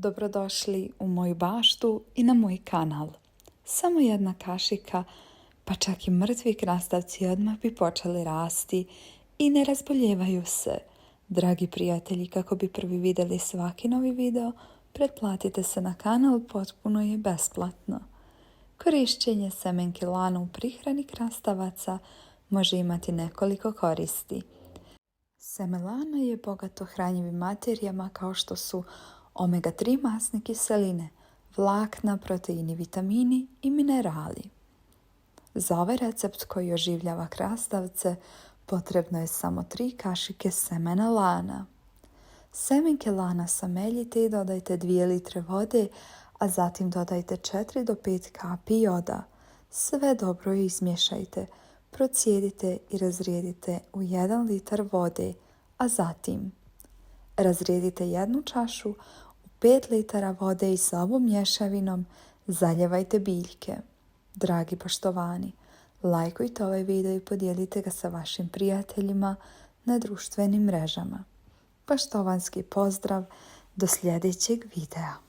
Dobrodošli u moju baštu i na moj kanal. Samo jedna kašika, pa čak i mrtvi krastavci odmah bi počeli rasti i ne razboljevaju se. Dragi prijatelji, kako bi prvi vidjeli svaki novi video, pretplatite se na kanal, potpuno je besplatno. Korišćenje semenke lana u prihrani krastavaca može imati nekoliko koristi. Seme lana je bogato hranjivim materijama kao što su omega-3 masne kiseline, vlakna, proteini, vitamini i minerali. Za ovaj recept koji oživljava krastavce potrebno je samo 3 kašike semena lana. Semenke lana sameljite i dodajte 2 litre vode, a zatim dodajte 4 do 5 kapi joda. Sve dobro izmješajte, procijedite i razrijedite u 1 litar vode, a zatim razrijedite jednu čašu 5 litara vode i sa ovom mješavinom zaljevajte biljke. Dragi poštovani, lajkujte ovaj video i podijelite ga sa vašim prijateljima na društvenim mrežama. Poštovanski pozdrav do sljedećeg videa.